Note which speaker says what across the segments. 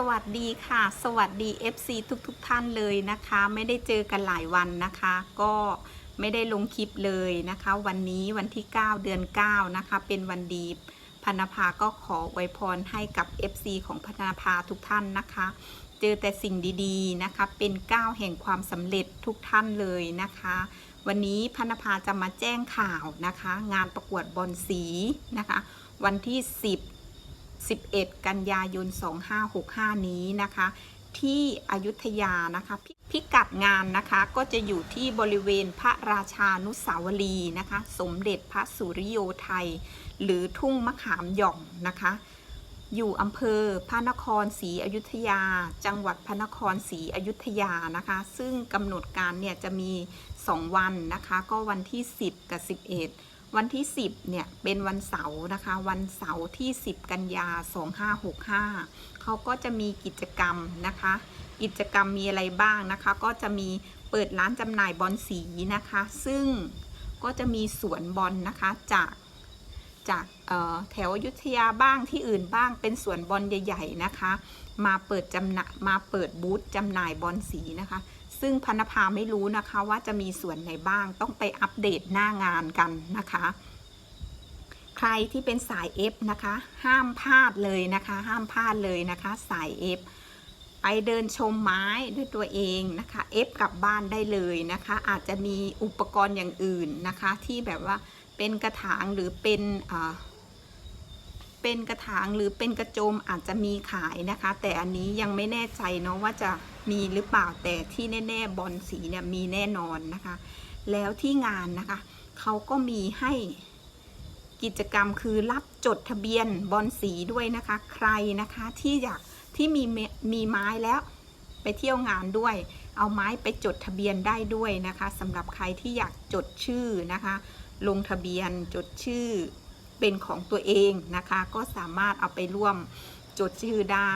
Speaker 1: สวัสดีค่ะ สวัสดี FC ทุกๆทท่านเลยนะคะ ไม่ได้เจอกันหลายวันนะคะ ก็ไม่ได้ลงคลิปเลยนะคะ วันนี้วันที่ 9 เดือน 9 นะคะ เป็นวันดีพนภาก็ขออวยพรให้กับ FC ของพนภาทุกท่านนะคะ เจอแต่สิ่งดีๆนะคะ เป็นก้าวแห่งความสำเร็จทุกท่านเลยนะคะ วันนี้พนภาจะมาแจ้งข่าวนะคะ งานประกวดบอลสีนะคะ วันที่ 10 11 กันยายน 2565 นี้นะคะ ที่อยุธยานะคะพพิกัดงานนะคะก็จะอยู่ที่บริเวณพระราชานุสาวรีย์นะคะ สมเด็จพระสุริโยไทย หรือทุ่งมะขามหย่อมนะคะ อยู่อำเภอพระนครศรีอยุธยา จังหวัดพระนครศรีอยุธยานะคะ ซึ่งกำหนดการเนี่ยจะมี 2 วันนะคะ ก็วันที่ 10 กับ 11 วันที่ 10 เนี่ย เป็นวันเสาร์นะคะ วันเสาร์ที่ 10 กันยา 2565 เขาก็จะมีกิจกรรมนะคะ กิจกรรมมีอะไรบ้างนะคะ ก็จะมีเปิดร้านจำหน่ายบอลสีนะคะ ซึ่งก็จะมีสวนบอลนะคะจากจากแถวยุทธยาบ้างที่อื่นบ้างเป็นสวนบอลใหญ่ ๆ นะคะ มาเปิดจำหน่ายมาเปิดบูธจำหน่ายบอลสีนะคะ ซึ่งพนภาไม่รู้นะคะว่าจะมีส่วนไหนบ้างต้องไปอัปเดตหน้างานกันนะคะ ใครที่เป็นสาย F นะคะ ห้ามพลาดเลยนะคะ ห้ามพลาดเลยนะคะ สาย F ไปเดินชมไม้ด้วยตัวเองนะคะ F กลับบ้านได้เลยนะคะ อาจจะมีอุปกรณ์อย่างอื่นนะคะ ที่แบบว่าเป็นกระถางหรือเป็นอ่า เป็นกระถางหรือเป็นกระโจมอาจจะมีขายนะคะ แต่อันนี้ยังไม่แน่ใจเนาะว่าจะมีหรือเปล่าแต่ที่แน่ๆบอลสีเนี่ยมีแน่นอนนะคะ แล้วที่งานนะคะเขาก็มีให้กิจกรรมคือรับจดทะเบียนบอลสีด้วยนะคะ ใครนะคะที่อยากที่มีมีไม้แล้วไปเที่ยวงานด้วย เอาไม้ไปจดทะเบียนได้ด้วยนะคะสำหรับใครที่อยากจดชื่อนะคะ ลงทะเบียนจดชื่อ เป็นของตัวเองนะคะ ก็สามารถเอาไปร่วมจดชื่อได้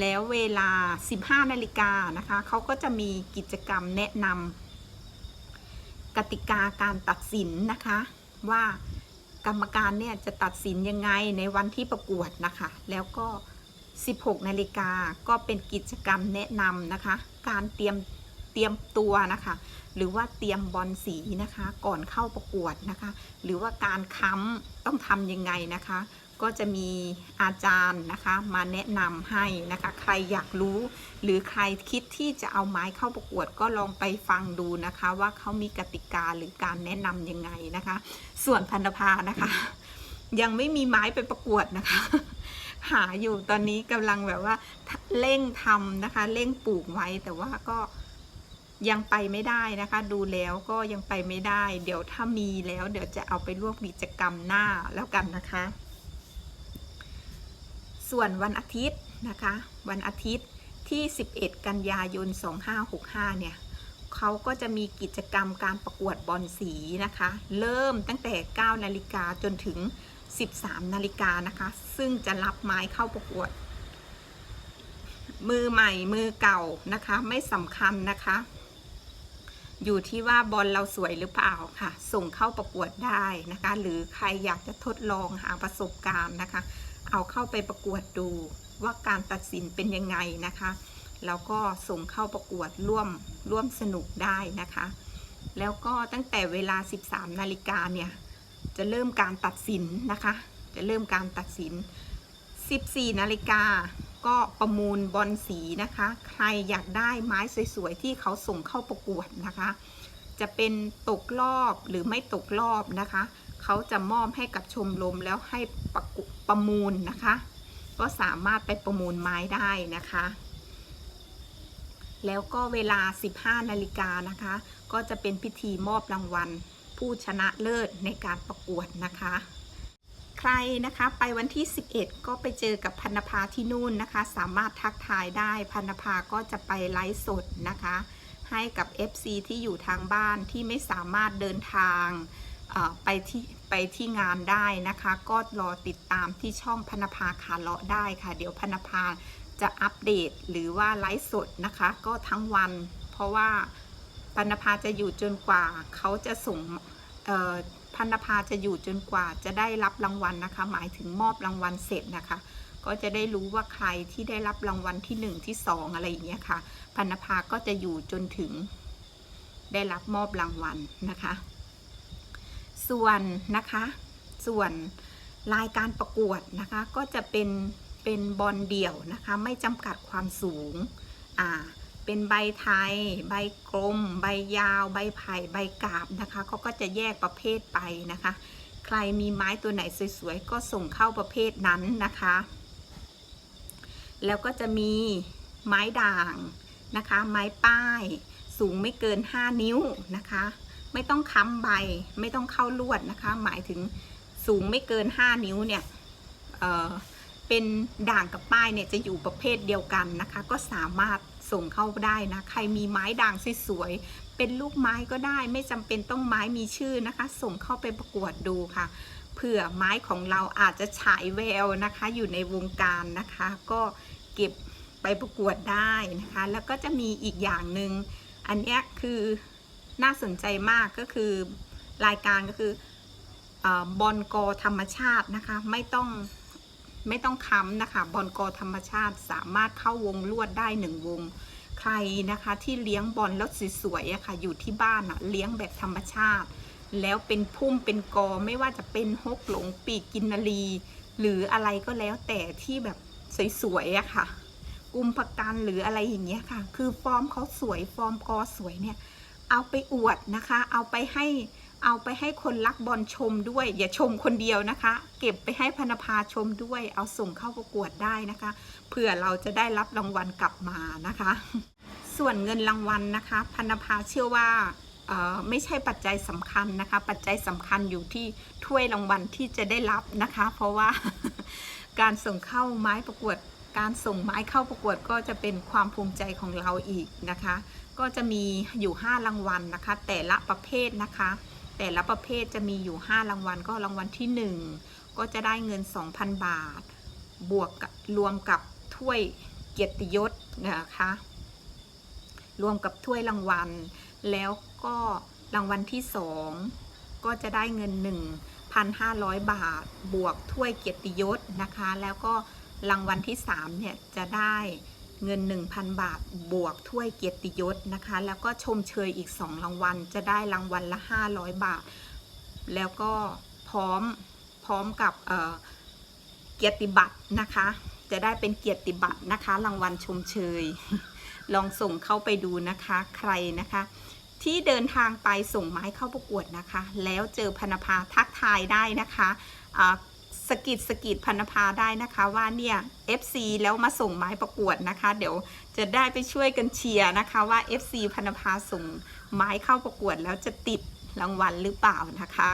Speaker 1: แล้วเวลา 15นาฬิกานะคะเขาก็จะมีกิจกรรมแนะนำกติกาการตัดสินนะคะ ว่ากรรมการเนี่ยจะตัดสินยังไงในวันที่ประกวดนะคะ แล้วก็ 16นาฬิกาก็เป็นกิจกรรมแนะนำนะคะ การเตรียม เตรียมตัวนะคะ หรือว่าเตรียมบอลสีนะคะ ก่อนเข้าประกวดนะคะ หรือว่าการค้ำต้องทำยังไงนะคะ ก็จะมีอาจารย์นะคะ มาแนะนำให้นะคะ ใครอยากรู้ หรือใครคิดที่จะเอาไม้เข้าประกวดก็ลองไปฟังดูนะคะ ว่าเขามีกติกาหรือการแนะนำยังไงนะคะ ส่วนพันธภานะคะ ยังไม่มีไม้ไปประกวดนะคะหาอยู่ตอนนี้กำลังแบบว่าเร่งทำนะคะ เร่งปลูกไว้แต่ว่าก็ ยังไปไม่ได้นะคะ ดูแล้วก็ยังไปไม่ได้ เดี๋ยวถ้ามีแล้วเดี๋ยวจะเอาไปร่วมกิจกรรมหน้าแล้วกันนะคะ ส่วนวันอาทิตย์นะคะ วันอาทิตย์ที่ 11 กันยายน 2565 เนี่ยเขาก็จะมีกิจกรรมการประกวดบอลสีนะคะ เริ่มตั้งแต่ 9 นาฬิกาจนถึง 13 นาฬิกานะคะ ซึ่งจะรับไม้เข้าประกวด มือใหม่มือเก่านะคะ ไม่สำคัญนะคะ อยู่ที่ว่าบอลเราสวยหรือเปล่าค่ะ ส่งเข้าประกวดได้นะคะ หรือใครอยากจะทดลองหาประสบการณ์นะคะ เอาเข้าไปประกวดดูว่าการตัดสินเป็นยังไงนะคะแล้วก็ส่งเข้าประกวดร่วมร่วมสนุกได้นะคะ แล้วก็ตั้งแต่เวลา 13 นาฬิกาเนี่ย จะเริ่มการตัดสินนะคะ จะเริ่มการตัดสิน 14 นาฬิกา ก็ประมูลบอลสีนะคะ ใครอยากได้ไม้สวยๆที่เขาส่งเข้าประกวดนะคะ จะเป็นตกรอบหรือไม่ตกรอบนะคะ เขาจะมอบให้กับชมรมแล้วให้ประกุประมูลนะคะ ก็สามารถไปประมูลไม้ได้นะคะ แล้วก็เวลา 15นาฬิกานะคะ ก็จะเป็นพิธีมอบรางวัลผู้ชนะเลิศในการประกวดนะคะ ใครนะคะไปวันที่ 11 ก็ไปเจอกับพันภาที่นู่นนะคะ สามารถทักทายได้พันภาก็จะไปไลฟ์สดนะคะ ให้กับ FC ที่อยู่ทางบ้านที่ไม่สามารถเดินทางไปที่ไปที่งานได้นะคะ ก็รอติดตามที่ช่องพันภาขาเลาะได้ค่ะ เดี๋ยวพันภาจะอัปเดตหรือว่าไลฟ์สดนะคะ ก็ทั้งวัน เพราะว่าพันภาจะอยู่จนกว่าเขาจะส่ง พันธภาจะอยู่จนกว่าจะได้รับรางวัลนะคะ หมายถึงมอบรางวัลเสร็จนะคะ ก็จะได้รู้ว่าใครที่ได้รับรางวัลที่หนึ่งที่สองอะไรอย่างเงี้ยค่ะ พันนภาก็จะอยู่จนถึงได้รับมอบรางวัลนะคะ ส่วนนะคะ ส่วนรายการประกวดนะคะก็จะเป็นเป็นบอลเดี่ยวนะคะ ไม่จำกัดความสูงอ่า เป็นใบไทย ใบกลม ใบยาว ใบไผ่ ใบกาบนะคะเขาก็จะแยกประเภทไปนะคะ ใครมีไม้ตัวไหนสวยๆ ก็ส่งเข้าประเภทนั้นนะคะ แล้วก็จะมีไม้ด่างนะคะ ไม้ป้าย สูงไม่เกิน 5 นิ้วนะคะ ไม่ต้องค้ำใบ ไม่ต้องเข้าลวดนะคะ หมายถึงสูงไม่เกิน 5 นิ้วเนี่ยเเป็นด่างกับป้ายเนี่ยจะอยู่ประเภทเดียวกันนะคะ ก็สามารถ ส่งเข้าได้นะ ใครมีไม้ด่างสวยๆเป็นลูกไม้ก็ได้ ไม่จำเป็นต้องไม้มีชื่อนะคะ ส่งเข้าไปประกวดดูค่ะเผื่อไม้ของเราอาจจะฉายแววนะคะ อยู่ในวงการนะคะ ก็เก็บไปประกวดได้นะคะ แล้วก็จะมีอีกอย่างหนึ่งอันนี้คือน่าสนใจมากก็คือรายการก็คือออบอลกอธรรมชาตินะคะ ไม่ต้อง ไม่ต้องค้ำนะคะ บอลกอธรรมชาติสามารถเข้าวงลวดได้หนึ่งวง ใครนะคะที่เลี้ยงบอลแล้วสวยๆอะค่ะอยู่ที่บ้านอะเลี้ยงแบบธรรมชาติ แล้วเป็นพุ่มเป็นกอไม่ว่าจะเป็นฮกหลงปีกกินนารีหรืออะไรก็แล้วแต่ที่แบบสวยๆอะค่ะ กุมภกันหรืออะไรอย่างเงี้ยค่ะ คือฟอร์มเขาสวยฟอร์มกอสวยเนี่ย เอาไปอวดนะคะ เอาไปให้เอาไปให้คนรักบอลชมด้วย อย่าชมคนเดียวนะคะ เก็บไปให้พนภาชมด้วย เอาส่งเข้าประกวดได้นะคะเพื่อเราจะได้รับรางวัลกลับมานะคะ ส่วนเงินรางวัลนะคะพนภาเชื่อว่าไม่ใช่ปัจจัยสำคัญนะคะ ปัจจัยสำคัญอยู่ที่ถ้วยรางวัลที่จะได้รับนะคะ เพราะว่าการส่งเข้าไม้ประกวด การส่งไม้เข้าประกวดก็จะเป็นความภูมิใจของเราอีกนะคะ ก็จะมีอยู่ 5 รางวัลนะคะ แต่ละประเภทนะคะ แต่ละประเภทจะมีอยู่ 5 รางวัล ก็รางวัลที่ 1 ก็จะได้เงิน 2,000 บาท บวกรวมกับถ้วยเกียรติยศนะคะ รวมกับถ้วยรางวัล แล้วก็รางวัลที่ 2 ก็จะได้เงิน 1,500 บาท บวกถ้วยเกียรติยศนะคะ แล้วก็รางวัลที่3เนี่ยจะได้ เงิน 1,000 บาท บวกถ้วยเกียรติยศนะคะ แล้วก็ชมเชยอีก 2 รางวัล จะได้รางวัลละ 500 บาท แล้วก็พร้อมพร้อมกับเเกียรติบัตรนะคะ จะได้เป็นเกียรติบัตรนะคะ รางวัลชมเชย ลองส่งเข้าไปดูนะคะ ใครนะคะ ที่เดินทางไปส่งไม้เข้าประกวดนะคะ แล้วเจอพนภาทักทายได้นะคะ สะกิดสะกิดพันภาได้นะคะว่าเนี่ย FC แล้วมาส่งไม้ประกวดนะคะ เดี๋ยวจะได้ไปช่วยกันเชียร์นะคะว่า FC พันภาส่งไม้เข้าประกวดแล้วจะติดรางวัลหรือเปล่านะคะ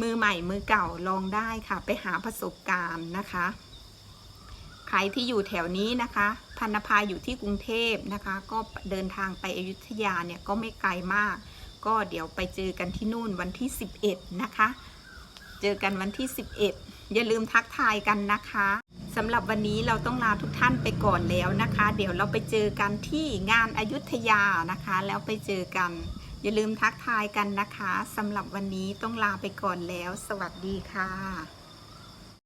Speaker 1: มือใหม่มือเก่าลองได้ค่ะ ไปหาประสบการณ์นะคะ ใครที่อยู่แถวนี้นะคะ พันภาอยู่ที่กรุงเทพนะคะ ก็เดินทางไปอยุธยาเนี่ยก็ไม่ไกลมาก ก็เดี๋ยวไปเจอกันที่นู่นวันที่ 11 นะคะ เจอกันวันที่ 11 อย่าลืมทักทายกันนะคะสำหรับวันนี้เราต้องลาทุกท่านไปก่อนแล้วนะคะ เดี๋ยวเราไปเจอกันที่งานอายุทยานะคะ แล้วไปเจอกัน อย่าลืมทักทายกันนะคะสำหรับวันนี้ต้องลาไปก่อนแล้ว สวัสดีค่ะ